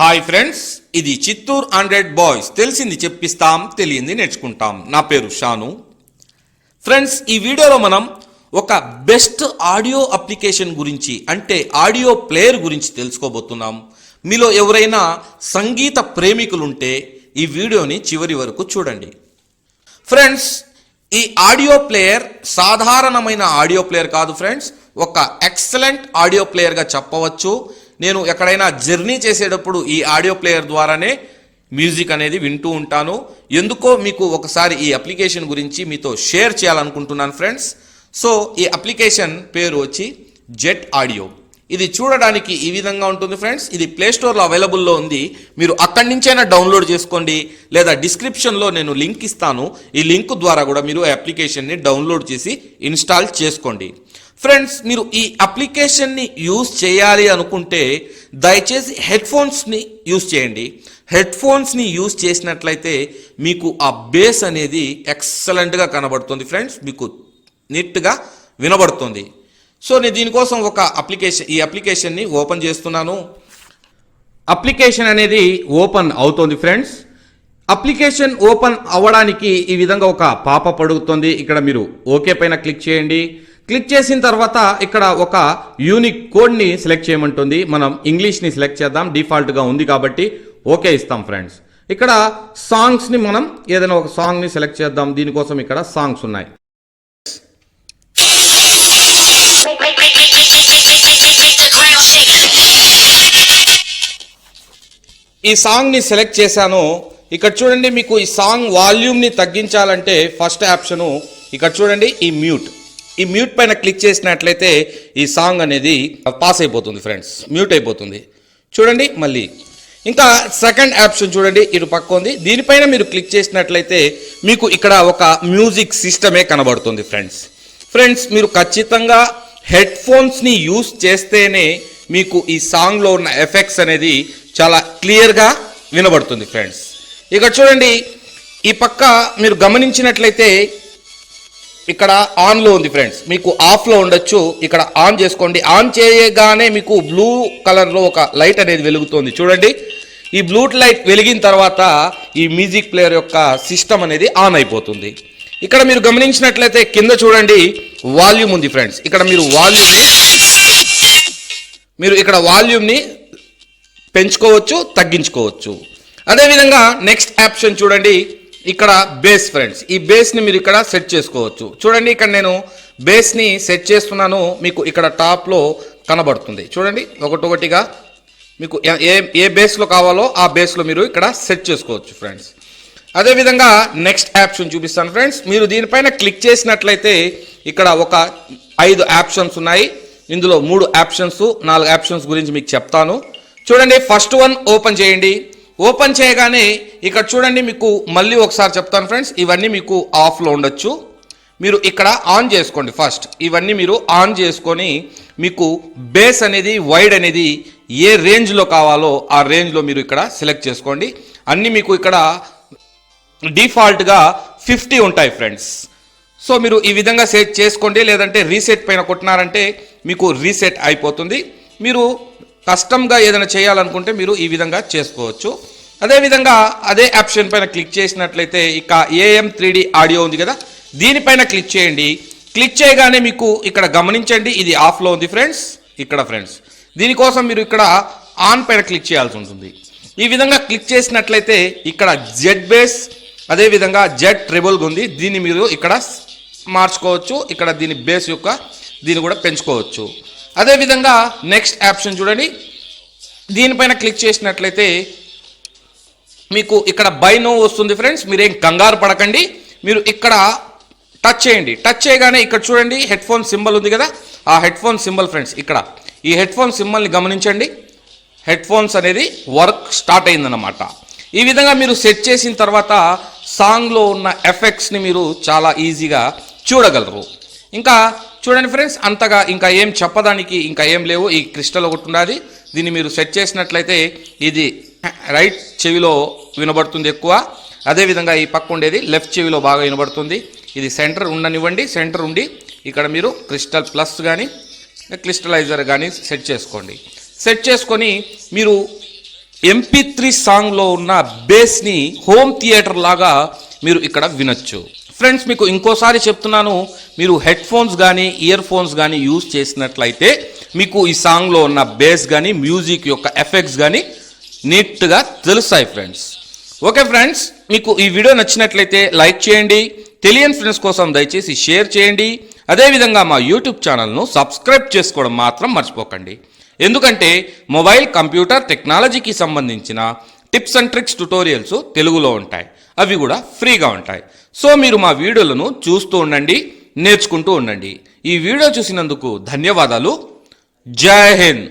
Hi friends ఇది Chittoor hundred boys. తెలిసింది చెప్పిస్తాం తెలియంది నేర్చుకుంటాం. నా పేరు షాను. ఫ్రెండ్స్ ఈ వీడియోలో మనం ఒక బెస్ట్ ఆడియో అప్లికేషన్ గురించి అంటే ఆడియో ప్లేయర్ గురించి తెలుసుకోబోతున్నాం. మీలో ఎవరైనా సంగీత ప్రేమికులుంటే ఈ వీడియోని చివరి వరకు చూడండి. ఫ్రెండ్స్ ఈ ఆడియో ప్లేయర్ సాధారణమైన ఆడియో ప్లేయర్ కాదు ఫ్రెండ్స్ ఒక ఎక్సలెంట్ ఆడియో ప్లేయర్గా చెప్పవచ్చు. నేను ఎక్కడైనా జర్నీ చేసేటప్పుడు ఈ ఆడియో ప్లేయర్ ద్వారానే మ్యూజిక్ అనేది వింటూ ఉంటాను. ఎందుకో మీకు ఒకసారి ఈ అప్లికేషన్ గురించి మీతో షేర్ చేయాలనుకుంటున్నాను ఫ్రెండ్స్. సో ఈ అప్లికేషన్ పేరు వచ్చి జెట్ ఆడియో. ఇది చూడడానికి ఈ విధంగా ఉంటుంది ఫ్రెండ్స్. ఇది ప్లే స్టోర్లో అవైలబుల్లో ఉంది. మీరు అక్కడి నుంచైనా డౌన్లోడ్ చేసుకోండి. లేదా డిస్క్రిప్షన్లో నేను లింక్ ఇస్తాను. ఈ లింక్ ద్వారా కూడా మీరు ఈ అప్లికేషన్ని డౌన్లోడ్ చేసి ఇన్స్టాల్ చేసుకోండి. ఫ్రెండ్స్ మీరు ఈ అప్లికేషన్ని యూజ్ చేయాలి అనుకుంటే దయచేసి హెడ్ ఫోన్స్ని యూజ్ చేయండి. హెడ్ ఫోన్స్ని యూజ్ చేసినట్లయితే మీకు ఆ బేస్ అనేది ఎక్సలెంట్గా కనబడుతుంది ఫ్రెండ్స్ మీకు నీట్గా వినబడుతుంది. సో నేను దీనికోసం ఒక అప్లికేషన్ ఈ అప్లికేషన్ని ఓపెన్ చేస్తున్నాను. అప్లికేషన్ అనేది ఓపెన్ అవుతుంది ఫ్రెండ్స్ అప్లికేషన్ ఓపెన్ అవ్వడానికి ఈ విధంగా ఒక పాప పడుగుతుంది ఇక్కడ మీరు ఓకే పైన క్లిక్ చేయండి. క్లిక్ చేసిన తర్వాత ఇక్కడ ఒక యూనిక్ కోడ్ని సెలెక్ట్ చేయమంటుంది. మనం ఇంగ్లీష్ని సెలెక్ట్ చేద్దాం. డిఫాల్ట్గా ఉంది కాబట్టి ఓకే ఇస్తాం ఫ్రెండ్స్. ఇక్కడ సాంగ్స్ని మనం ఏదైనా ఒక సాంగ్ని సెలెక్ట్ చేద్దాం. దీనికోసం ఇక్కడ సాంగ్స్ ఉన్నాయి. ఈ సాంగ్ని సెలెక్ట్ చేశాను. ఇక్కడ చూడండి మీకు ఈ సాంగ్ వాల్యూమ్ని తగ్గించాలంటే ఫస్ట్ ఆప్షను ఇక్కడ చూడండి ఈ మ్యూట్. ఈ మ్యూట్ పైన క్లిక్ చేసినట్లయితే ఈ సాంగ్ అనేది పాస్ అయిపోతుంది ఫ్రెండ్స్. మ్యూట్ అయిపోతుంది. చూడండి మళ్ళీ. ఇంకా సెకండ్ ఆప్షన్ చూడండి ఇటు పక్క ఉంది. దీనిపైన మీరు క్లిక్ చేసినట్లయితే మీకు ఇక్కడ ఒక మ్యూజిక్ సిస్టమే కనబడుతుంది ఫ్రెండ్స్. ఫ్రెండ్స్ మీరు ఖచ్చితంగా హెడ్ ఫోన్స్ని యూస్ చేస్తేనే మీకు ఈ సాంగ్లో ఉన్న ఎఫెక్ట్స్ అనేది చాలా క్లియర్గా వినబడుతుంది ఫ్రెండ్స్. ఇక చూడండి ఈ పక్క మీరు గమనించినట్లయితే ఇక్కడ ఆన్లో ఉంది ఫ్రెండ్స్ మీకు ఆఫ్లో ఉండొచ్చు. ఇక్కడ ఆన్ చేసుకోండి. ఆన్ చేయగానే మీకు బ్లూ కలర్లో ఒక లైట్ అనేది వెలుగుతుంది. చూడండి. ఈ బ్లూ లైట్ వెలిగిన తర్వాత ఈ మ్యూజిక్ ప్లేయర్ యొక్క సిస్టమ్ అనేది ఆన్ అయిపోతుంది. ఇక్కడ మీరు గమనించినట్లయితే కింద చూడండి వాల్యూమ్ ఉంది ఫ్రెండ్స్ ఇక్కడ మీరు వాల్యూమ్ని మీరు ఇక్కడ వాల్యూమ్ని పెంచుకోవచ్చు తగ్గించుకోవచ్చు. అదేవిధంగా నెక్స్ట్ ఆప్షన్ చూడండి. ఇక్కడ బేస్ ఫ్రెండ్స్ ఈ బేస్ని మీరు ఇక్కడ సెట్ చేసుకోవచ్చు. చూడండి ఇక్కడ నేను బేస్ని సెట్ చేస్తున్నాను. మీకు ఇక్కడ టాప్లో కనబడుతుంది. చూడండి ఒకటొకటిగా మీకు ఏ- ఏ బేస్లో కావాలో ఆ బేస్లో మీరు ఇక్కడ సెట్ చేసుకోవచ్చు ఫ్రెండ్స్ అదేవిధంగా నెక్స్ట్ యాప్షన్ చూపిస్తాను ఫ్రెండ్స్ మీరు దీనిపైన క్లిక్ చేసినట్లయితే ఇక్కడ ఒక ఐదు ఆప్షన్స్ ఉన్నాయి. ఇందులో మూడు యాప్షన్స్ నాలుగు ఆప్షన్స్ గురించి మీకు చెప్తాను. చూడండి ఫస్ట్ వన్ ఓపెన్ చేయండి. ఓపెన్ చేయగానే ఇక్కడ చూడండి మీకు మళ్ళీ ఒకసారి చెప్తాను ఫ్రెండ్స్ ఇవన్నీ మీకు ఆఫ్లో ఉండొచ్చు. మీరు ఇక్కడ ఆన్ చేసుకోండి ఫస్ట్. ఇవన్నీ మీరు ఆన్ చేసుకొని మీకు బేస్ అనేది వైడ్ అనేది ఏ రేంజ్లో కావాలో ఆ రేంజ్లో మీరు ఇక్కడ సెలెక్ట్ చేసుకోండి. అన్నీ మీకు ఇక్కడ డిఫాల్ట్గా ఫిఫ్టీ ఉంటాయి ఫ్రెండ్స్. సో మీరు ఈ విధంగా సెట్ చేసుకోండి లేదంటే రీసెట్ పైన కొట్టినారంటే మీకు రీసెట్ అయిపోతుంది. మీరు కష్టంగా ఏదైనా చేయాలనుకుంటే మీరు ఈ విధంగా చేసుకోవచ్చు. అదేవిధంగా అదే ఆప్షన్ పైన క్లిక్ చేసినట్లయితే ఇక ఏఎం త్రీ ఆడియో ఉంది కదా దీనిపైన క్లిక్ చేయండి. క్లిక్ చేయగానే మీకు ఇక్కడ గమనించండి ఇది ఆఫ్లో ఉంది ఫ్రెండ్స్ ఇక్కడ ఫ్రెండ్స్. దీనికోసం మీరు ఇక్కడ ఆన్ పైన క్లిక్ చేయాల్సి ఉంటుంది. ఈ విధంగా క్లిక్ చేసినట్లయితే ఇక్కడ జెడ్ బేస్ అదేవిధంగా జెడ్ ట్రిబుల్గా ఉంది. దీన్ని మీరు ఇక్కడ మార్చుకోవచ్చు. ఇక్కడ దీని బేస్ యొక్క దీన్ని కూడా పెంచుకోవచ్చు. అదేవిధంగా నెక్స్ట్ ఆప్షన్ చూడండి. దీనిపైన క్లిక్ చేసినట్లయితే మీకు ఇక్కడ బై నో వస్తుంది ఫ్రెండ్స్ మీరేం కంగారు పడకండి. మీరు ఇక్కడ టచ్ చేయండి. టచ్ చేయగానే ఇక్కడ చూడండి హెడ్ ఫోన్ సింబల్ ఉంది కదా. ఆ హెడ్ ఫోన్ సింబల్ ఫ్రెండ్స్ ఇక్కడ. ఈ హెడ్ ఫోన్ సింబల్ని గమనించండి. హెడ్ ఫోన్స్ అనేది వర్క్ స్టార్ట్ అయిందన్నమాట. ఈ విధంగా మీరు సెట్ చేసిన తర్వాత సాంగ్లో ఉన్న ఎఫెక్ట్స్ని మీరు చాలా ఈజీగా చూడగలరు. ఇంకా చూడండి ఫ్రెండ్స్ అంతగా ఇంకా ఏం చెప్పడానికి ఇంకా ఏం లేవు. ఈ క్రిస్టల్ ఒకటి ఉన్నది దీన్ని మీరు సెట్ చేసినట్లయితే ఇది రైట్ చెవిలో వినబడుతుంది ఎక్కువ. అదేవిధంగా ఈ పక్క ఉండేది లెఫ్ట్ చెవిలో బాగా వినబడుతుంది. ఇది సెంటర్ ఉండనివ్వండి సెంటర్ ఉండి ఇక్కడ మీరు క్రిస్టల్ ప్లస్ కానీ క్రిస్టలైజర్ కానీ సెట్ చేసుకోండి. సెట్ చేసుకొని మీరు ఎంపీ త్రీ సాంగ్లో ఉన్న బేస్ని హోమ్ థియేటర్ లాగా మీరు ఇక్కడ వినొచ్చు. ఫ్రెండ్స్ మీకు ఇంకోసారి చెప్తున్నాను మీరు హెడ్ ఫోన్స్ కానీ ఇయర్ ఫోన్స్ కానీ యూజ్ చేసినట్లయితే మీకు ఈ సాంగ్లో ఉన్న బేస్ కానీ మ్యూజిక్ యొక్క ఎఫెక్ట్స్ కానీ నీట్గా తెలుస్తాయి ఫ్రెండ్స్. ఓకే ఫ్రెండ్స్ మీకు ఈ వీడియో నచ్చినట్లయితే లైక్ చేయండి తెలియని ఫ్రెండ్స్ కోసం దయచేసి షేర్ చేయండి అదేవిధంగా మా యూట్యూబ్ ఛానల్ను సబ్స్క్రైబ్ చేసుకోవడం మాత్రం మర్చిపోకండి. ఎందుకంటే మొబైల్ కంప్యూటర్ టెక్నాలజీకి సంబంధించిన టిప్స్ అండ్ ట్రిక్స్ ట్యుటోరియల్స్ తెలుగులో ఉంటాయి. అవి కూడా ఫ్రీగా ఉంటాయి. సో మీరు మా వీడియోలను చూస్తూ ఉండండి నేర్చుకుంటూ ఉండండి. ఈ వీడియో చూసినందుకు ధన్యవాదాలు. జై హింద్.